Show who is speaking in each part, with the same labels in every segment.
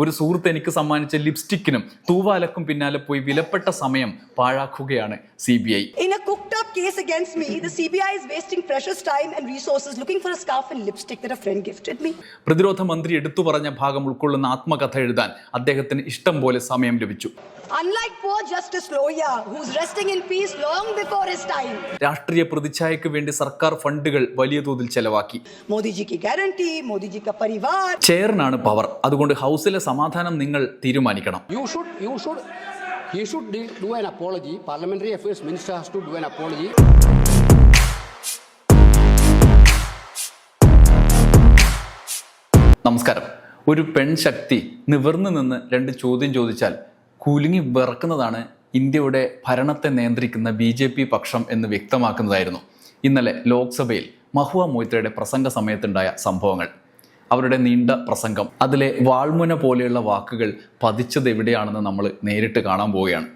Speaker 1: ഒരു സുഹൃത്ത് എനിക്ക് സമ്മാനിച്ച ലിപ്സ്റ്റിക്കിനും തൂവാലക്കും പിന്നാലെ പോയി വിലപ്പെട്ട സമയം പാഴാക്കുകയാണ് C B I
Speaker 2: in case
Speaker 1: പ്രതിരോധ മന്ത്രി എടുത്തു പറഞ്ഞ ഭാഗം ഉൾക്കൊള്ളുന്ന ആത്മകഥ എഴുതാൻ അദ്ദേഹത്തിന് ഇഷ്ടം പോലെ സമയം ലഭിച്ചു. രാഷ്ട്രീയ പ്രതിച്ഛായക്ക് വേണ്ടി സർക്കാർ ഫണ്ടുകൾ വലിയ തോതിൽ ചെലവാക്കി.
Speaker 2: മോദിജിക്ക് ഗ്യാരണ്ടി മോദിജിക്ക് പരിവാർ.
Speaker 1: ചെയർനാണ് പവർ. അതുകൊണ്ട് ഹൗസിലെ സമാധാനം നിങ്ങൾ തീരുമാനിക്കണം
Speaker 3: you should you should he should do do an apology. Parliamentary Affairs Minister has to do an apology.
Speaker 1: നമസ്കാരം ഒരു പെൺശക്തി നിവർന്നു നിന്ന് രണ്ട് ചോദ്യം ചോദിച്ചാൽ കുലുങ്ങി വിറക്കുന്നതാണ് ഇന്ത്യയുടെ ഭരണത്തെ നിയന്ത്രിക്കുന്ന ബി ജെ പി പക്ഷം എന്ന് വ്യക്തമാക്കുന്നതായിരുന്നു ഇന്നലെ ലോക്സഭയിൽ മഹുവ മൊയ്ത്രയുടെ പ്രസംഗ സമയത്തുണ്ടായ സംഭവങ്ങൾ അവരുടെ നീണ്ട പ്രസംഗം. അതിലെ വാൾമുന പോലെയുള്ള വാക്കുകൾ പതിച്ചത് എവിടെയാണെന്ന് നമ്മൾ നേരിട്ട് കാണാൻ പോവുകയാണ്.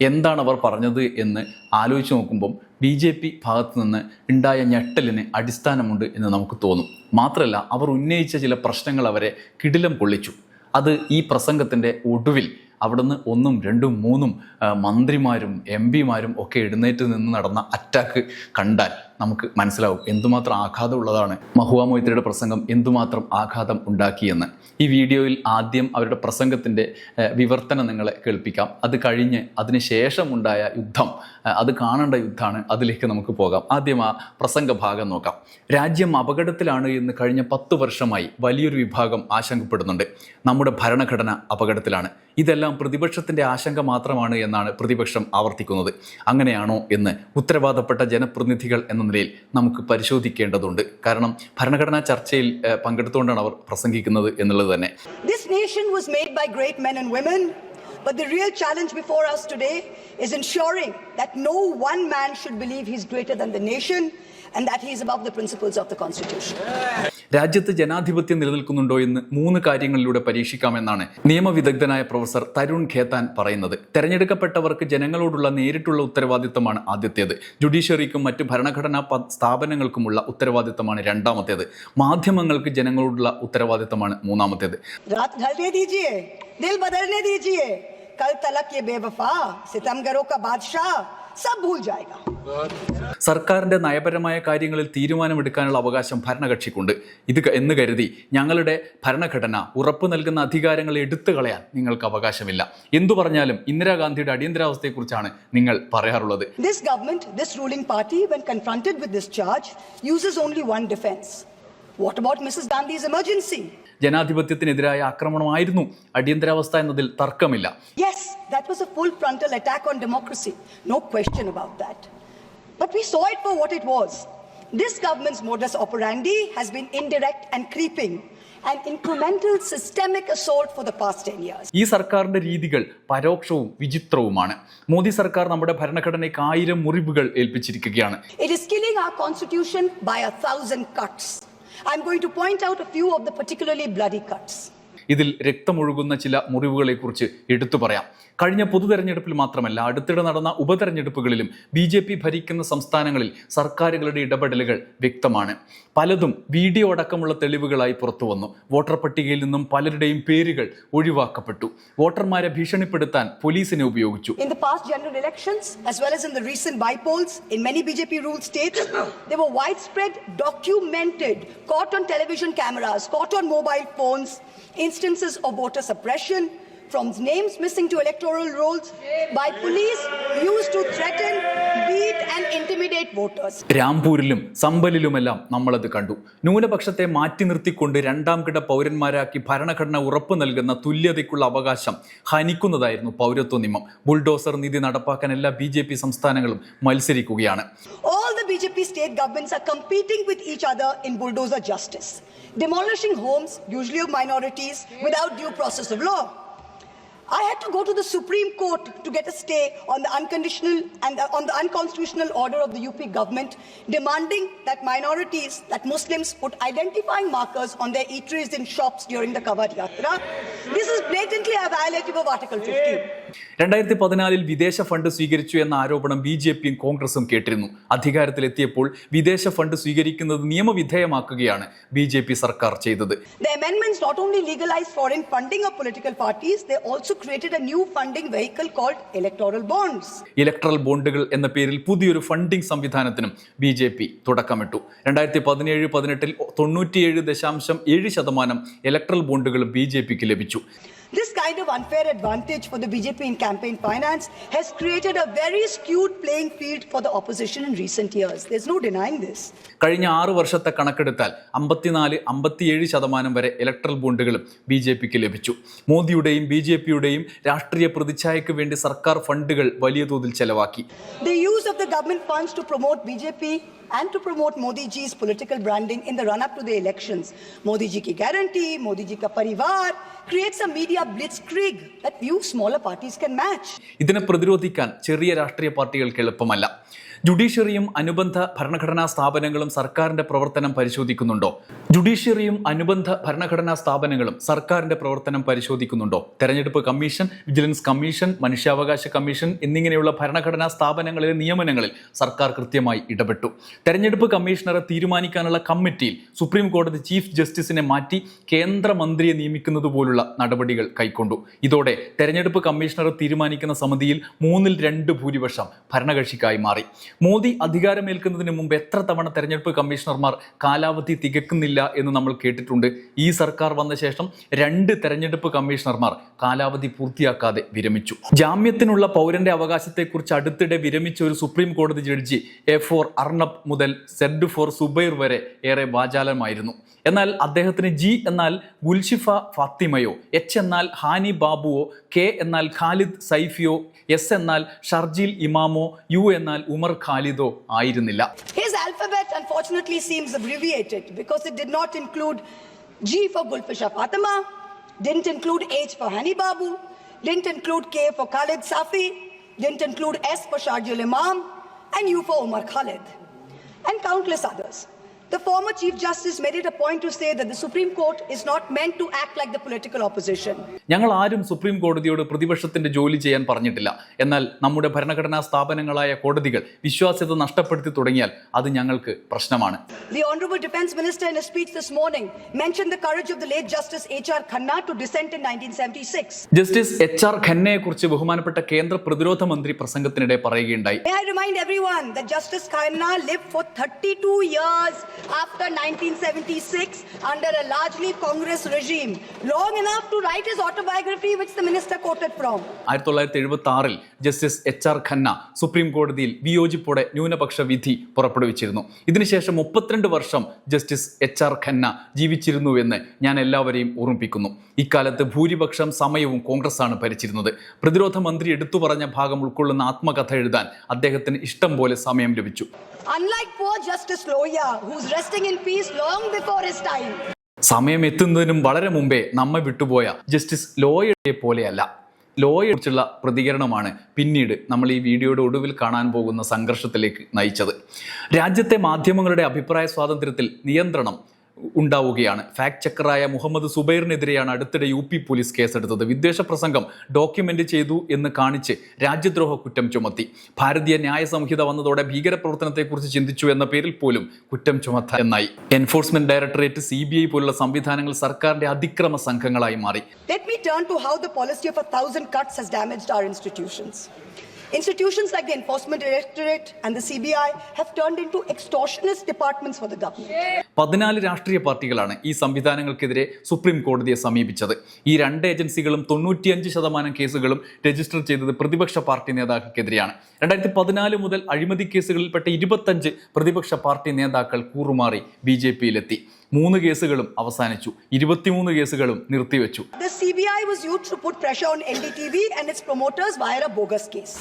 Speaker 1: എന്താണ് അവർ പറഞ്ഞത് എന്ന് ആലോചിച്ച് നോക്കുമ്പം ബി ജെ പി ഭാഗത്തു നിന്ന് ഉണ്ടായ ഞെട്ടലിന് അടിസ്ഥാനമുണ്ട് എന്ന് നമുക്ക് തോന്നും. മാത്രമല്ല അവർ ഉന്നയിച്ച ചില പ്രശ്നങ്ങൾ അവരെ കിടിലം കൊള്ളിച്ചു. അത് ഈ പ്രസംഗത്തിന്റെ ഒടുവിൽ അവിടുന്ന് ഒന്നും രണ്ടും മൂന്നും മന്ത്രിമാരും എം പിമാരും ഒക്കെ എഴുന്നേറ്റ് നിന്ന് നടന്ന അറ്റാക്ക് കണ്ടാൽ നമുക്ക് മനസ്സിലാവും എന്തുമാത്രം ആഘാതമുള്ളതാണ് മഹുവ മൊയ്ത്രിയുടെ പ്രസംഗം എന്തുമാത്രം ആഘാതം ഉണ്ടാക്കിയെന്ന്. ഈ വീഡിയോയിൽ ആദ്യം അവരുടെ പ്രസംഗത്തിന്റെ വിവർത്തനം നിങ്ങളെ കേൾപ്പിക്കാം. അത് കഴിഞ്ഞ് അതിനുശേഷമുണ്ടായ യുദ്ധം അത് കാണേണ്ട യുദ്ധമാണ്. അതിലേക്ക് നമുക്ക് പോകാം. ആദ്യം ആ പ്രസംഗ ഭാഗം നോക്കാം. രാജ്യം അപകടത്തിലാണ് എന്ന് കഴിഞ്ഞ പത്ത് വർഷമായി വലിയൊരു വിഭാഗം ആശങ്കപ്പെടുന്നുണ്ട്. നമ്മുടെ ഭരണഘടന അപകടത്തിലാണ്. ഇതെല്ലാം പ്രതിപക്ഷത്തിന്റെ ആശങ്ക മാത്രമാണ് എന്നാണ് പ്രതിപക്ഷം ആവർത്തിക്കുന്നത്. അങ്ങനെയാണോ എന്ന് ഉത്തരവാദപ്പെട്ട ജനപ്രതിനിധികൾ എന്ന നിലയിൽ നമുക്ക് പരിശോധിക്കേണ്ടതുണ്ട് കാരണം ഭരണഘടനാ ചർച്ചയിൽ പങ്കെടുത്തുകൊണ്ടാണ് അവർ പ്രസംഗിക്കുന്നത് എന്നുള്ളത് തന്നെ
Speaker 2: but the real challenge before us today is ensuring that no one man should believe he's greater than the nation and that he is above the principles of the Constitution.
Speaker 1: രാജ്യത്ത് ജനാധിപത്യം നിലനിൽക്കുന്നുണ്ടോ എന്ന് മൂന്ന് കാര്യങ്ങളിലൂടെ പരീക്ഷിക്കാമെന്നാണ് നിയമവിദഗ്ധനായ പ്രൊഫസർ തരുൺ ഖേത്താൻ പറയുന്നത്. തെരഞ്ഞെടുക്കപ്പെട്ടവർക്ക് ജനങ്ങളോടുള്ള നേരിട്ടുള്ള ഉത്തരവാദിത്തമാണ് ആദ്യത്തേത്. ജുഡീഷ്യറിക്കും മറ്റ് ഭരണഘടനാ സ്ഥാപനങ്ങൾക്കുമുള്ള ഉത്തരവാദിത്തമാണ് രണ്ടാമത്തേത്. മാധ്യമങ്ങൾക്ക് ജനങ്ങളോടുള്ള ഉത്തരവാദിത്തമാണ് മൂന്നാമത്തേത്.
Speaker 2: रात ढलने दीजिए दिल बदलने दीजिए कल तलक ये बेवफा सितमगरों का बादशाह सब भूल जाएगा
Speaker 1: സർക്കാരിന്റെ നയപരമായ കാര്യങ്ങളിൽ തീരുമാനമെടുക്കാനുള്ള അവകാശം ഭരണകക്ഷിക്കുണ്ട് ഇത് ക- എന്ന് കരുതി ഞങ്ങളുടെ ഭരണഘടന ഉറപ്പു നൽകുന്ന അധികാരങ്ങൾ എടുത്തു കളയാൻ നിങ്ങൾക്ക് അവകാശമില്ല എന്തു പറഞ്ഞാലും ഇന്ദിരാഗാന്ധിയുടെ അടിയന്തരാവസ്ഥയെക്കുറിച്ചാണ് നിങ്ങൾ പറയാറുള്ളത്
Speaker 2: This government, this ruling party, when confronted with this charge, uses only one defense. What about Mrs. Gandhi's emergency?
Speaker 1: ജനാധിപത്യത്തിനെതിരായ ആക്രമണമായിരുന്നു അടിയന്തരാവസ്ഥ എന്നതിൽ തർക്കമില്ല
Speaker 2: Yes, that was a full frontal attack on democracy. No question about that. But we saw it for what it was. This government's modus operandi has been indirect and creeping, an incremental systemic assault for the past 10 years.
Speaker 1: ഈ സർക്കാരിന്റെ രീതികൾ പരോക്ഷവും വിചിത്രവുമാണ് മോദി സർക്കാർ നമ്മുടെ ഭരണഘടനയ്ക്ക് ആയിരം മുറിവുകൾ ഏൽപ്പിച്ചിരിക്കുകയാണ്
Speaker 2: It is killing our constitution by a thousand cuts. I'm going to point out a few of the particularly bloody cuts.
Speaker 1: ഇതിൽ രക്തമൊഴുകുന്ന ചില മുറിവുകളെക്കുറിച്ച് എടുത്തു പറയാം. കഴിഞ്ഞ പൊതുതെരഞ്ഞെടുപ്പിൽ മാത്രമല്ല അടുത്തിടെ നടന്ന ഉപതെരഞ്ഞെടുപ്പുകളിലും ബി ജെ പി ഭരിക്കുന്ന സംസ്ഥാനങ്ങളിൽ സർക്കാരുകളുടെ ഇടപെടലുകൾ വ്യക്തമാണ്. പലതും വീഡിയോ അടക്കമുള്ള തെളിവുകളായി പുറത്തു വന്നു. വോട്ടർ പട്ടികയിൽ നിന്നും പലരുടെയും പേരുകൾ ഒഴിവാക്കപ്പെട്ടു. വോട്ടർമാരെ ഭീഷണിപ്പെടുത്താൻ പോലീസിനെ ഉപയോഗിച്ചു.
Speaker 2: In caught on television cameras, caught on mobile phones, of voter suppression, from names missing to electoral rolls, by police used to threaten, beat, and intimidate voters.
Speaker 1: രാംപൂരിലും സമ്പലിലുമെല്ലാം നമ്മളത് കണ്ടു. ന്യൂനപക്ഷത്തെ മാറ്റി നിർത്തിക്കൊണ്ട് രണ്ടാം കിട പൗരന്മാരാക്കി ഭരണഘടന ഉറപ്പു നൽകുന്ന തുല്യതയ്ക്കുള്ള അവകാശം ഹനിക്കുന്നതായിരുന്നു പൗരത്വ നിയമം ബുൾഡോസർ നീതി നടപ്പാക്കാൻ എല്ലാ ബി ജെ പി സംസ്ഥാനങ്ങളും മത്സരിക്കുകയാണ്.
Speaker 2: the BJP state governments are competing with each other in bulldozer justice, demolishing homes, usually of minorities, without due process of law. I had to go to the Supreme Court to get a stay on the unconditional and on the unconstitutional order of the UP government demanding that minorities, that Muslims put identifying markers on their eateries in shops during the Kawad Yatra. This is blatantly a violative of Article 15.
Speaker 1: രണ്ടായിരത്തി പതിനാലിൽ വിദേശ fund സ്വീകരിച്ചു എന്ന ആരോപണം B J പിയും കോൺഗ്രസും കേട്ടിരുന്നു. അധികാരത്തിലെത്തിയപ്പോൾ വിദേശ ഫണ്ട് സ്വീകരിക്കുന്നത് നിയമവിധേയമാക്കുകയാണ് ബി ജെ പി സർക്കാർ ചെയ്തത്.
Speaker 2: The amendments not only legalized foreign funding of political parties, they also created a new funding vehicle called electoral bonds.
Speaker 1: Electoral ബോണ്ടുകൾ എന്ന പേരിൽ പുതിയൊരു ഫണ്ടിംഗ് സംവിധാനത്തിനും ബി ജെ പി തുടക്കമിട്ടു. രണ്ടായിരത്തി പതിനേഴ് പതിനെട്ടിൽ തൊണ്ണൂറ്റിയേഴ് ദശാംശം ഏഴ് ശതമാനം ഇലക്ട്രൽ ബോണ്ടുകൾ ബി ജെ പിക്ക് ലഭിച്ചു.
Speaker 2: This kind of unfair advantage for the BJP in campaign finance has created a very skewed playing field for the opposition in recent years. There's no denying this.
Speaker 1: കഴിഞ്ഞ ആറ് വർഷത്തെ കണക്കെടുത്താൽ അമ്പത്തിനാല് അമ്പത്തിയേഴ് ശതമാനം വരെ ഇലക്ട്രൽ ബോണ്ടുകളും ബി ജെ പിക്ക് ലഭിച്ചു മോദിയുടെയും ബി ജെ പിയുടെയും രാഷ്ട്രീയ പ്രതിച്ഛായയ്ക്ക് വേണ്ടി സർക്കാർ ഫണ്ടുകൾ വലിയ തോതിൽ ചെലവാക്കി
Speaker 2: The use of the government funds to promote BJP and to promote Modi ji's political branding in the run up to the elections. Modi ji ki guarantee, Modi ji ka parivar creates a media blitzkrieg that few smaller parties can match.
Speaker 1: ഇതിനെ പ്രതിരോധിക്കാൻ ചെറിയ രാഷ്ട്രീയ പാർട്ടികൾക്ക് എളുപ്പമല്ല ജുഡീഷ്യറിയും അനുബന്ധ ഭരണഘടനാ സ്ഥാപനങ്ങളും സർക്കാരിന്റെ പ്രവർത്തനം പരിശോധിക്കുന്നുണ്ടോ? ജുഡീഷ്യറിയും അനുബന്ധ ഭരണഘടനാ സ്ഥാപനങ്ങളും സർക്കാരിന്റെ പ്രവർത്തനം പരിശോധിക്കുന്നുണ്ടോ? തെരഞ്ഞെടുപ്പ് കമ്മീഷൻ വിജിലൻസ് കമ്മീഷൻ മനുഷ്യാവകാശ കമ്മീഷൻ എന്നിങ്ങനെയുള്ള ഭരണഘടനാ സ്ഥാപനങ്ങളിലെ നിയമനങ്ങളിൽ സർക്കാർ കൃത്യമായി ഇടപെട്ടു. തെരഞ്ഞെടുപ്പ് കമ്മീഷണറെ തീരുമാനിക്കാനുള്ള കമ്മിറ്റിയിൽ സുപ്രീം കോടതി ചീഫ് ജസ്റ്റിസിനെ മാറ്റി കേന്ദ്രമന്ത്രിയെ നിയമിക്കുന്നത് പോലുള്ള നടപടികൾ കൈക്കൊണ്ടു. ഇതോടെ തെരഞ്ഞെടുപ്പ് കമ്മീഷണർ തീരുമാനിക്കുന്ന സമിതിയിൽ മൂന്നിൽ രണ്ട് ഭൂരിപക്ഷം ഭരണകക്ഷിക്കായി മാറി. മോദി അധികാരമേൽക്കുന്നതിന് മുമ്പ് എത്ര തവണ തെരഞ്ഞെടുപ്പ് കമ്മീഷണർമാർ കാലാവധി തികക്കുന്നില്ല എന്ന് നമ്മൾ കേട്ടിട്ടുണ്ട്. ഈ സർക്കാർ വന്ന ശേഷം രണ്ട് തെരഞ്ഞെടുപ്പ് കമ്മീഷണർമാർ കാലാവധി പൂർത്തിയാക്കാതെ വിരമിച്ചു. ജാമ്യത്തിനുള്ള പൗരന്റെ അവകാശത്തെക്കുറിച്ച് അടുത്തിടെ വിരമിച്ച ഒരു സുപ്രീം കോടതി ജഡ്ജി എ ഫോർ അർണബ് മുതൽ സെഡ് ഫോർ സുബൈർ വരെ ഏറെ വാചാലമായിരുന്നു. എന്നാൽ അദ്ദേഹത്തിന് ജി എന്നാൽ ഗുൽഷിഫ ഫാത്തിമയോ എച്ച് എന്നാൽ ഹാനി ബാബുവോ കെ എന്നാൽ ഖാലിദ് സൈഫിയോ എസ് എന്നാൽ ഷർജീൽ ഇമാമോ യു എന്നാൽ ഉമർ ഖാലിദോ ആയിരുന്നില്ല
Speaker 2: His alphabet unfortunately seems abbreviated because it did not include G for Gulfisha Fatima, didn't include H for Hani Babu, didn't include K for Khalid Safi, didn't include S for Sharjul Imam, and U for Umar Khalid, and countless others. The former Chief Justice made it a point to say that the Supreme Court is not meant to act like the political opposition.
Speaker 1: ഞങ്ങൾ ആരും supreme കോടതിയോട് പ്രതിപക്ഷത്തിന്റെ ജോലി ചെയ്യാൻ പറഞ്ഞിട്ടില്ല എന്നാൽ നമ്മുടെ ഭരണഘടനാ സ്ഥാപനങ്ങളായ കോടതികൾ വിശ്വാസ്യത നഷ്ടപ്പെടുത്തി തുടങ്ങിയാൽ അത് ഞങ്ങൾക്ക് പ്രശ്നമാണ്
Speaker 2: The Honorable Defense Minister, in a speech this morning, mentioned the courage of the late Justice H.R. Khanna to dissent in 1976.
Speaker 1: Justice H R ഖന്നയെ കുറിച്ച് ബഹുമാനപ്പെട്ട കേന്ദ്ര പ്രതിരോധ മന്ത്രി പ്രസംഗത്തിനിടെ പറയുകയുണ്ടായി
Speaker 2: May I remind everyone that Justice Khanna lived for 32 years after 1976 under a largely Congress regime, long enough to write his autobiography, which the minister quoted from.
Speaker 1: ആയിരത്തി തൊള്ളായിരത്തി justice H R Khanna supreme കോടതിയിൽ വിയോജിപ്പോടെ ന്യൂനപക്ഷ വിധി പുറപ്പെടുവിച്ചിരുന്നു. ഇതിനുശേഷം മുപ്പത്തിരണ്ട് വർഷം ജസ്റ്റിസ് എച്ച് ആർ ഖന്ന ജീവിച്ചിരുന്നുവെന്ന് ഞാൻ എല്ലാവരെയും ഓർമ്മിപ്പിക്കുന്നു. ഇക്കാലത്ത് ഭൂരിപക്ഷം സമയവും കോൺഗ്രസ് ആണ് ഭരിച്ചിരുന്നത്. പ്രതിരോധ മന്ത്രി എടുത്തു പറഞ്ഞ ഭാഗം ഉൾക്കൊള്ളുന്ന ആത്മകഥ എഴുതാൻ അദ്ദേഹത്തിന് ഇഷ്ടം പോലെ സമയം ലഭിച്ചു.
Speaker 2: Unlike poor Justice Loya, who's resting in peace long before his time.
Speaker 1: സമയം എത്തുന്നതിനും വളരെ മുമ്പേ നമ്മെ വിട്ടുപോയ ജസ്റ്റിസ് ലോയയെ പോലെയല്ല ലോയെ കുറിച്ചുള്ള പ്രതികരണമാണ് പിന്നീട് നമ്മൾ ഈ വീഡിയോയുടെ ഒടുവിൽ കാണാൻ പോകുന്ന സംഘർഷത്തിലേക്ക് നയിച്ചത് രാജ്യത്തെ മാധ്യമങ്ങളുടെ അഭിപ്രായ സ്വാതന്ത്ര്യത്തിൽ നിയന്ത്രണം ഉണ്ടാവുകയാണ്. ഫാക്ട് ചെക്കറായ മുഹമ്മദ് സുബൈറിനെതിരെയാണ് അടുത്തിടെ യു പി പോലീസ് കേസെടുത്തത്. വിദ്വേഷ പ്രസംഗം ഡോക്യുമെന്റ് ചെയ്തു എന്ന് കാണിച്ച് രാജ്യദ്രോഹ കുറ്റം ചുമത്തി. ഭാരതീയ ന്യായ സംഹിത വന്നതോടെ ഭീകരപ്രവർത്തനത്തെക്കുറിച്ച് ചിന്തിച്ചു എന്ന പേരിൽ പോലും കുറ്റം ചുമത്ത എന്നായി. Enforcement directorate C B I പോലുള്ള സംവിധാനങ്ങൾ സർക്കാരിന്റെ അതിക്രമ സംഘങ്ങളായി മാറി.
Speaker 2: Institutions like the Enforcement Directorate and the CBI have turned into extortionist departments for the government.
Speaker 1: പതിനാല് രാഷ്ട്രീയ പാർട്ടികളാണ് ഈ സംവിധാനങ്ങൾക്കെതിരെ സുപ്രീം കോടതിയെ സമീപിച്ചത്. ഈ രണ്ട് ഏജൻസികളും തൊണ്ണൂറ്റിയഞ്ച് ശതമാനം കേസുകളും രജിസ്റ്റർ ചെയ്തത് പ്രതിപക്ഷ പാർട്ടി നേതാക്കൾക്കെതിരെയാണ്. രണ്ടായിരത്തി പതിനാല് മുതൽ അഴിമതി കേസുകളിൽപ്പെട്ട ഇരുപത്തഞ്ച് പ്രതിപക്ഷ പാർട്ടി നേതാക്കൾ കൂറുമാറി ബി ജെ പിയിലെത്തി. മൂന്ന് കേസുകളും അവസാനിച്ചു ഇരുപത്തിമൂന്ന് കേസുകളും നിർത്തിവെച്ചു
Speaker 2: The CBI was used to put pressure on NDTV and its promoters via a bogus case.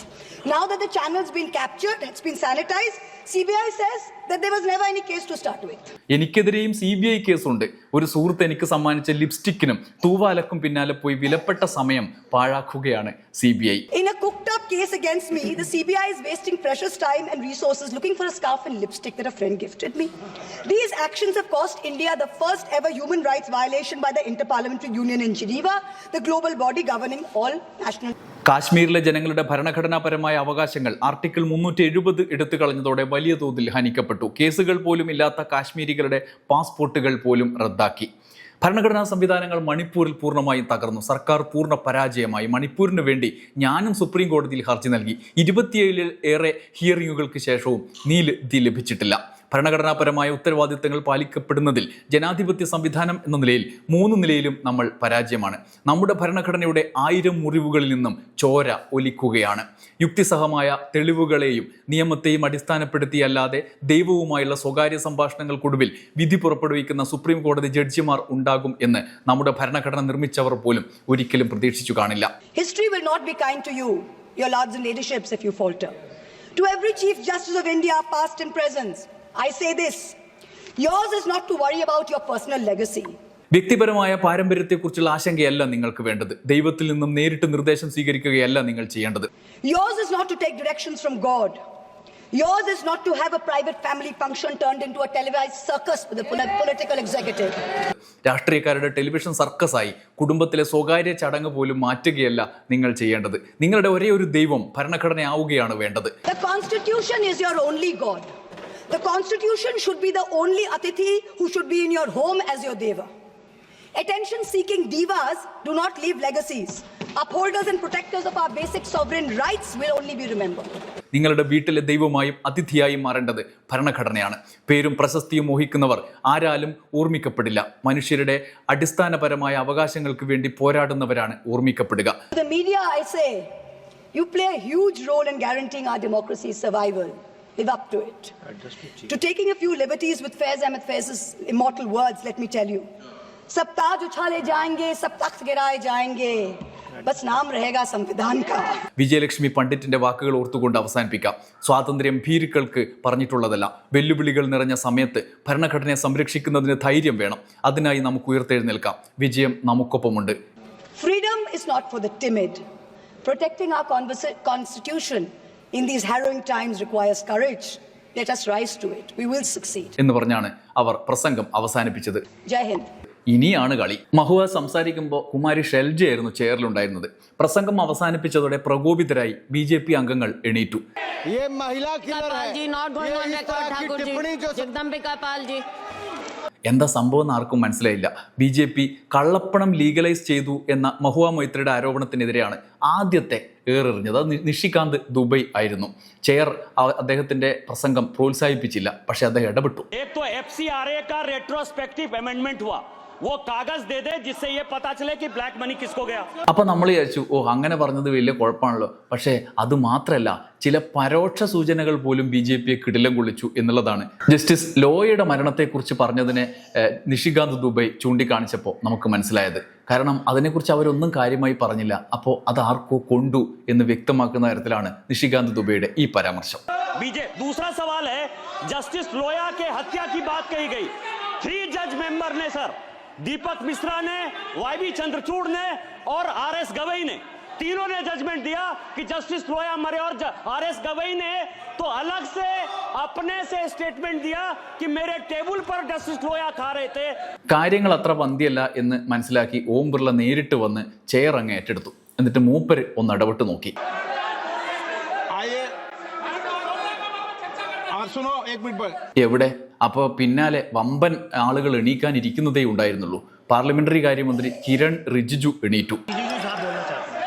Speaker 2: Now that the channel's been captured, it's been sanitized, CBI says that there was never any case to start with.
Speaker 1: എനിക്കെതിരെയും C B I കേസുണ്ട് ഒരു സുഹൃത്ത് എനിക്ക് സമ്മാനിച്ച ലിപ്സ്റ്റിക്കിനും തൂവാലക്കും പിന്നാലെ പോയി വിലപ്പെട്ട സമയം പാഴാക്കുകയാണ് C
Speaker 2: B I cooked up case against me, the CBI is wasting precious time and resources looking for a scarf and lipstick that a friend gifted me. These actions have cost India the first ever human rights violation by the Interparliamentary Union in Geneva, the global body governing all national
Speaker 1: കാശ്മീരിലെ ജനങ്ങളുടെ ഭരണഘടനാപരമായ അവകാശങ്ങൾ article മുന്നൂറ്റി എഴുപത് എടുത്തു കളഞ്ഞതോടെ വലിയ തോതിൽ ഹനിക്കപ്പെട്ടു കേസുകൾ പോലും ഇല്ലാത്ത കാശ്മീരികളുടെ പാസ്പോർട്ടുകൾ പോലും റദ്ദാക്കി ഭരണഘടനാ സംവിധാനങ്ങൾ മണിപ്പൂരിൽ പൂർണമായും തകർന്നു. സർക്കാർ പൂർണ പരാജയമായി. മണിപ്പൂരിന് വേണ്ടി ഞാനും സുപ്രീം കോടതിയിൽ ഹർജി നൽകി. ഇരുപത്തിയേഴിൽ ഏറെ ഹിയറിങ്ങുകൾക്ക് ശേഷവും നീതി ലഭിച്ചിട്ടില്ല. ഭരണഘടനാപരമായ ഉത്തരവാദിത്തങ്ങൾ പാലിക്കപ്പെടുന്നതിൽ ജനാധിപത്യ സംവിധാനം എന്ന നിലയിൽ മൂന്ന് നിലയിലും നമ്മൾ പരാജയമാണ്. നമ്മുടെ ഭരണഘടനയുടെ ആയിരം മുറിവുകളിൽ നിന്നും ചോര ഒലിക്കുകയാണ്. യുക്തിസഹമായ തെളിവുകളെയും നിയമത്തെയും അടിസ്ഥാനപ്പെടുത്തിയല്ലാതെ ദൈവവുമായുള്ള സ്വകാര്യ സംഭാഷണങ്ങൾക്കൊടുവിൽ വിധി പുറപ്പെടുവിക്കുന്ന സുപ്രീം കോടതി ജഡ്ജിമാർ ഉണ്ടാകും എന്ന് നമ്മുടെ ഭരണഘടന നിർമ്മിച്ചവർ പോലും ഒരിക്കലും പ്രതീക്ഷിച്ചു കാണില്ല.
Speaker 2: History will not be kind to you, your lords and ladyships, if you falter. To every Chief Justice of India, past and present, I say this yours is not to worry about your personal legacy.
Speaker 1: വ്യക്തിപരമായ പാരമ്പര്യത്തെക്കുറിച്ചുള്ള ആശങ്കയല്ല നിങ്ങൾക്ക് വേണ്ടത് ദൈവത്തിൽ നിന്നും നേരിട്ട് നിർദ്ദേശം സ്വീകരിക്കുകയല്ല നിങ്ങൾ ചെയ്യേണ്ടത്
Speaker 2: Yours is not to take directions from God. Yours is not to have a private family function turned into a televised circus with a poli- political executive.
Speaker 1: രാഷ്ട്രീയക്കാരുടെ ടെലിവിഷൻ സർക്കസായി കുടുംബത്തിലെ സ്വകാര്യ ചടങ്ങ് പോലും മാറ്റുകയല്ല നിങ്ങൾ ചെയ്യേണ്ടത് നിങ്ങളുടെ ഒരേ ഒരു ദൈവം ഭരണഘടനയാവുകയാണ് വേണ്ടത്
Speaker 2: The Constitution is your only God. The Constitution should be the only Atithi who should be in your home as your Deva. Attention seeking divas do not leave legacies. Upholders and protectors of our basic sovereign rights will only be remembered.
Speaker 1: നിങ്ങളുടെ വീട്ടിലെ ദൈവമായും അതിഥിയായും മാറേണ്ടത് ഭരണഘടനയാണ് പേരും പ്രശസ്തിയും മോഹിക്കുന്നവർ ആരാലും ഓർമ്മിക്കപ്പെടില്ല മനുഷ്യരുടെ അടിസ്ഥാനപരമായ അവകാശങ്ങൾക്ക് വേണ്ടി പോരാടുന്നവരാണ് ഓർമ്മിക്കപ്പെടുക
Speaker 2: the media, I say, you play a huge role in guaranteeing our democracy's survival. Live up to it. To taking a few liberties with Faiz Ahmed Faiz's immortal words, let me tell you. सब ताज उछाले जाएंगे सब तख्त गिराए जाएंगे बस नाम रहेगा संविधान का
Speaker 1: വിജയലക്ഷ്മി പണ്ഡിറ്റിന്റെ വാക്കുകൾ ഓർത്തുകൊണ്ട് അവസാനിപ്പിക്കാം സ്വാതന്ത്ര്യം ഭീരുക്കൾക്ക് പറഞ്ഞിട്ടുള്ളതല്ല വെല്ലുവിളികൾ നിറഞ്ഞ സമയത്ത് ഭരണഘടനയെ സംരക്ഷിക്കുന്നതിന് ധൈര്യം വേണം അതിനായി നമുക്ക് ഉയർത്തെഴുന്നേൽക്കാം വിജയം നമുക്കൊപ്പമുണ്ട്
Speaker 2: Freedom is not for the timid. Protecting our conversa- constitution in these harrowing times requires courage. Let us rise to it. We will succeed.
Speaker 1: എന്ന് പറഞ്ഞാണ് അവർ പ്രസംഗം അവസാനിപ്പിച്ചത്
Speaker 2: Jai Hind.
Speaker 1: ഇനിയാണ് കളി മഹുവ സംസാരിക്കുമ്പോൾ കുമാരി ഷെൽജയായിരുന്നു ചെയറിലുണ്ടായിരുന്നത് പ്രസംഗം അവസാനിപ്പിച്ചതോടെ പ്രകോപിതരായി ബി ജെ പി അംഗങ്ങൾ എണീറ്റു
Speaker 4: ये महिला किलर
Speaker 5: पाल
Speaker 4: है
Speaker 5: जी नॉट गोइंग
Speaker 4: ये
Speaker 1: എന്താ സംഭവം എന്ന് ആർക്കും മനസ്സിലായില്ല. ബി ജെ പി കള്ളപ്പണം ലീഗലൈസ് ചെയ്തു എന്ന മഹുവ മൊയ്ത്രയുടെ ആരോപണത്തിനെതിരെയാണ് ആദ്യത്തെ ഏറെറിഞ്ഞത്. അത് നിഷികാന്ത് ദുബൈ ആയിരുന്നു. ചെയർ അദ്ദേഹത്തിന്റെ പ്രസംഗം പ്രോത്സാഹിപ്പിച്ചില്ല. പക്ഷെ അദ്ദേഹം ഇടപെട്ടു. അപ്പൊ നമ്മൾ വിചാരിച്ചു ഓ അങ്ങനെ പറഞ്ഞത് വലിയ കുഴപ്പമാണല്ലോ. പക്ഷേ അത് മാത്രമല്ല ചില പരോക്ഷ സൂചനകൾ പോലും ബി ജെ പിയെ കിടിലം കൊള്ളിച്ചു എന്നുള്ളതാണ്. ജസ്റ്റിസ് ലോയയുടെ മരണത്തെക്കുറിച്ച് പറഞ്ഞതിനെ നിഷികാന്ത് ദുബൈ ചൂണ്ടിക്കാണിച്ചപ്പോൾ നമുക്ക് മനസ്സിലായത്. കാരണം അതിനെക്കുറിച്ച് അവരൊന്നും കാര്യമായി പറഞ്ഞില്ല. അപ്പോൾ അത് ആർക്കോ കൊണ്ടു എന്ന് വ്യക്തമാക്കുന്ന തരത്തിലാണ് നിഷികാന്ത് ദുബൈയുടെ ഈ പരാമർശം.
Speaker 6: ജസ്റ്റിസ് ലോയ ഹത്യ Baat three judge member sir दीपक मिश्रा ने वाईबी चंद्रचूड़ ने और आर एस गवई ने तीनों ने जजमेंट दिया कि जस्टिस लोया मरे और आर एस गवई ने तो अलग से अपने से स्टेटमेंट दिया कि मेरे टेबल पर जस्टिस लोया खा रहे थे
Speaker 1: കാര്യങ്ങൾ അത്ര പന്തിയല്ല എന്ന് മനസ്സിലാക്കി ഓം ബിർള നേരിട്ട് വന്ന് ചെയർ അങ്ങ് ഏറ്റെടുത്തു എന്നിട്ട് മൂപ്പര് ഒന്ന് ഇടപെട്ട് നോക്കി
Speaker 4: और सुनो एक मिनट पर
Speaker 1: എവിടെ അപ്പോൾ പിന്നാലെ വമ്പൻ ആളുകൾ എണീക്കാൻ ഇരിക്കുന്നതേ ഉണ്ടായിരുന്നുള്ളൂ പാർലമെന്ററി കാര്യമന്ത്രി കിരൺ റിജിജു എണീറ്റു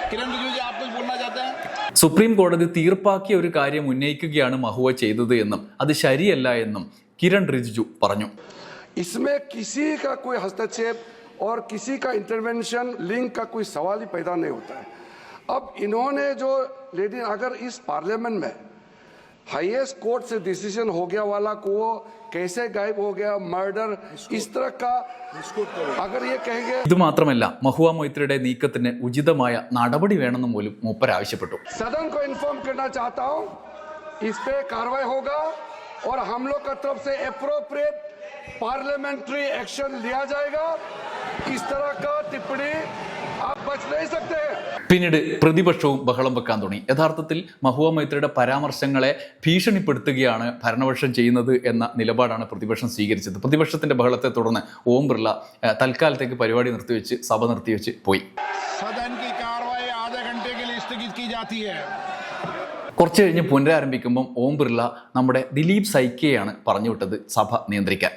Speaker 4: किरण रिजिजू जी आप कुछ बोलना चाहते हैं
Speaker 1: സുപ്രീം കോടതി തീർപ്പാക്കിയ ഒരു കാര്യം ഉന്നയിക്കുകയാണ് മഹുവ ചെയ്തത് എന്നും അത് ശരിയല്ല എന്നും കിരൺ റിജിജു പറഞ്ഞു
Speaker 7: इसमें किसी का कोई हस्तक्षेप और किसी का इंटरवेंशन लिंक का कोई सवाल ही पैदा नहीं होता है अब इन्होंने जो लेडी अगर इस पार्लियामेंट में हाईएस्ट कोर्ट से डिसीजन हो गया वाला को कैसे गायब हो गया मर्डर इस तरह का अगर ये कहेंगे
Speaker 1: ഇത് മാത്രമല്ല മഹുവ മൊയ്ത്രയുടെ നീക്കത്തിന് ഉചിതമായ നടപടി വേണമെന്ന് പോലും മൂപ്പർ ആവശ്യപ്പെട്ടു
Speaker 7: सदन को इन्फॉर्म करना चाहता हूं इस पे कार्रवाई होगा और हम लोग का तरफ से अप्रोप्रिएट पार्लियामेंट्री एक्शन लिया जाएगा इस तरह का टिप्पणी
Speaker 1: പിന്നീട് പ്രതിപക്ഷവും ബഹളം വെക്കാൻ തുടങ്ങി. യഥാർത്ഥത്തിൽ മഹുവ മൈത്രിയുടെ പരാമർശങ്ങളെ ഭീഷണിപ്പെടുത്തുകയാണ് ഭരണപക്ഷം ചെയ്യുന്നത് എന്ന നിലപാടാണ് പ്രതിപക്ഷം സ്വീകരിച്ചത്. പ്രതിപക്ഷത്തിന്റെ ബഹളത്തെ തുടർന്ന് ഓം ബിർള തൽക്കാലത്തേക്ക് പരിപാടി നിർത്തിവെച്ച് സഭ നിർത്തിവെച്ച് പോയി. കുറച്ച് കഴിഞ്ഞ് പുനരാരംഭിക്കുമ്പം ഓം ബിർള നമ്മുടെ ദിലീപ് സൈക്കിയെയാണ് പറഞ്ഞുവിട്ടത് സഭ നിയന്ത്രിക്കാൻ.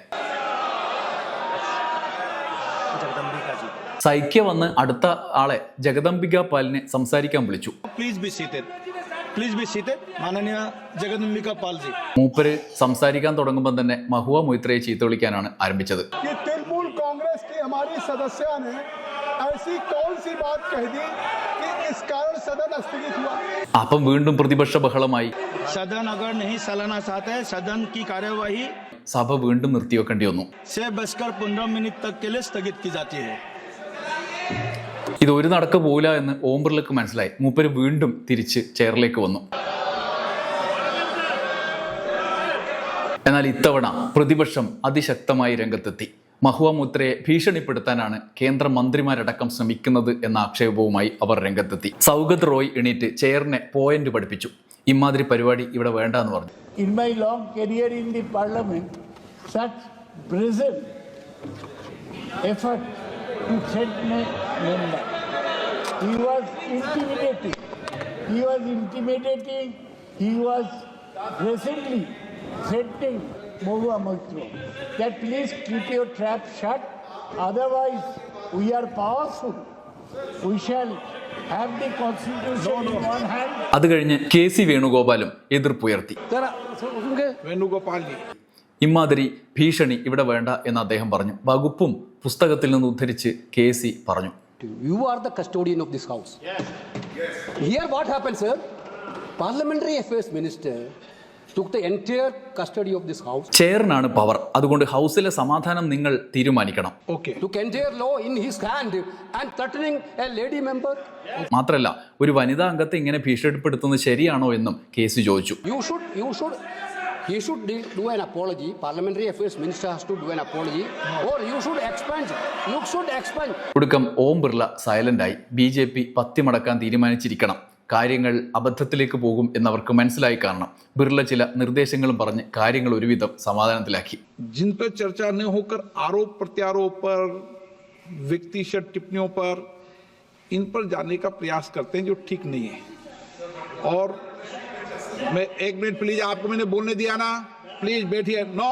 Speaker 1: സൈക്യ വന്ന് അടുത്ത ആളെ ജഗദംബിക പാലിനെ സംസാരിക്കാൻ വിളിച്ചു.
Speaker 4: Please be seated please be seated മാനനീയ Pal ji
Speaker 1: മൂപ്പര് സംസാരിക്കാൻ തുടങ്ങുമ്പോൾ തന്നെ മഹുവ മൊയ്ത്രയെ ചീത്ത വിളിക്കാനാണ് ആരംഭിച്ചത്.
Speaker 5: കോൺഗ്രസ്
Speaker 1: അപ്പം വീണ്ടും പ്രതിപക്ഷ ബഹളമായി.
Speaker 4: സദൻ അഗർ നഹി
Speaker 1: സഭ വീണ്ടും നിർത്തിവെക്കേണ്ടി വന്നു. ഇത് ഒരു നടക്ക് പോയില്ല എന്ന് ഓം ബിർളക്ക് മനസ്സിലായി. മൂപ്പര് വീണ്ടും തിരിച്ച് ചെയറിലേക്ക് വന്നു. എന്നാൽ ഇത്തവണ പ്രതിപക്ഷം അതിശക്തമായി രംഗത്തെത്തി. മഹുവ മുത്രയെ ഭീഷണിപ്പെടുത്താനാണ് കേന്ദ്ര മന്ത്രിമാരടക്കം ശ്രമിക്കുന്നത് എന്ന ആക്ഷേപവുമായി അവർ രംഗത്തെത്തി. സൗഗത് റോയ് എണീറ്റ് ചെയറിനെ പോയിന്റ് പഠിപ്പിച്ചു. ഇമാതിരി പരിപാടി ഇവിടെ വേണ്ട എന്ന് പറഞ്ഞു.
Speaker 5: In my long career in the parliament such brazen effort to threaten. He was intimidating. He was intimidating. He was recently threatening Mohu Maitro that please keep your trap shut, otherwise we are powerful. We shall have the constitution in one hand.
Speaker 1: അത് കഴിഞ്ഞ് K C വേണുഗോപാലും എതിർപ്പുയർത്തി
Speaker 4: വേണുഗോപാലിനെ
Speaker 1: ഇമാതിരി ഭീഷണി ഇവിടെ വേണ്ട എന്ന് അദ്ദേഹം പറഞ്ഞു വകുപ്പും പുസ്തകത്തിൽ നിന്ന് ഉദ്ധരിച്ച് കെ സി പറഞ്ഞു
Speaker 3: You are the custodian of this house. Yes. Yes. Here, what happened, sir? Parliamentary Affairs Minister took the entire custody of this house,
Speaker 1: ചെയറിനാണ് പവർ അതുകൊണ്ട് ഹൗസിലെ സമാധാനം നിങ്ങൾ തീരുമാനിക്കണം
Speaker 4: മാത്രല്ല
Speaker 3: took entire law in his hand, and threatening a lady member.
Speaker 1: മാത്രമല്ല ഒരു വനിതാ അംഗത്തെ ഇങ്ങനെ ഭീഷണിപ്പെടുത്തുന്നത് ശരിയാണോ എന്നും കേസ് ചോദിച്ചു
Speaker 3: You should, you should, he should de- do an apology. Parliamentary Affairs Minister has to do an apology, or you should expunge. You should expunge.
Speaker 1: ഒടുക്കം ഓം ബിർള സൈലന്റായി ബി ജെ പി പത്തിമടക്കാൻ തീരുമാനിച്ചിരിക്കണം കാര്യങ്ങൾ അബദ്ധത്തിലേക്ക് പോകും എന്നവർക്ക് മനസ്സിലായി കാണണം ബിർള ചില നിർദ്ദേശങ്ങളും പറഞ്ഞ് കാര്യങ്ങൾ ഒരുവിധം സമാധാനത്തിലാക്കി
Speaker 8: जिन पर चर्चा न होकर आरोप प्रत्यारोप पर व्यक्तिशत टिप्पणियों पर इन पर जाने का प्रयास करते हैं जो ठीक नहीं है और मैं एक मिनट प्लीज आपको मैंने बोलने दिया ना प्लीज बैठिए नो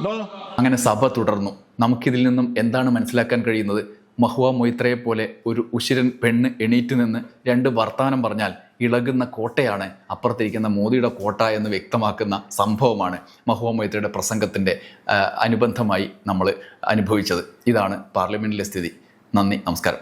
Speaker 8: नो
Speaker 1: അങ്ങനെ സഭ തുടർന്നു നമുക്കിതിൽ നിന്നും എന്താണ് മനസ്സിലാക്കാൻ കഴിയുന്നത് മഹുവ മൊയ്ത്രയെ പോലെ ഒരു ഉശിരൻ പെണ്ണ് എണീറ്റ് നിന്ന് രണ്ട് വർത്തമാനം പറഞ്ഞാൽ ഇളകുന്ന കോട്ടയാണ് അപ്പുറത്തിരിക്കുന്ന മോദിയുടെ കോട്ട എന്ന് വ്യക്തമാക്കുന്ന സംഭവമാണ് മഹുവ മൊയ്ത്രയുടെ പ്രസംഗത്തിൻ്റെ ആ, അനുബന്ധമായി നമ്മൾ അനുഭവിച്ചത് ഇതാണ് പാർലമെൻറ്റിലെ സ്ഥിതി നന്ദി നമസ്കാരം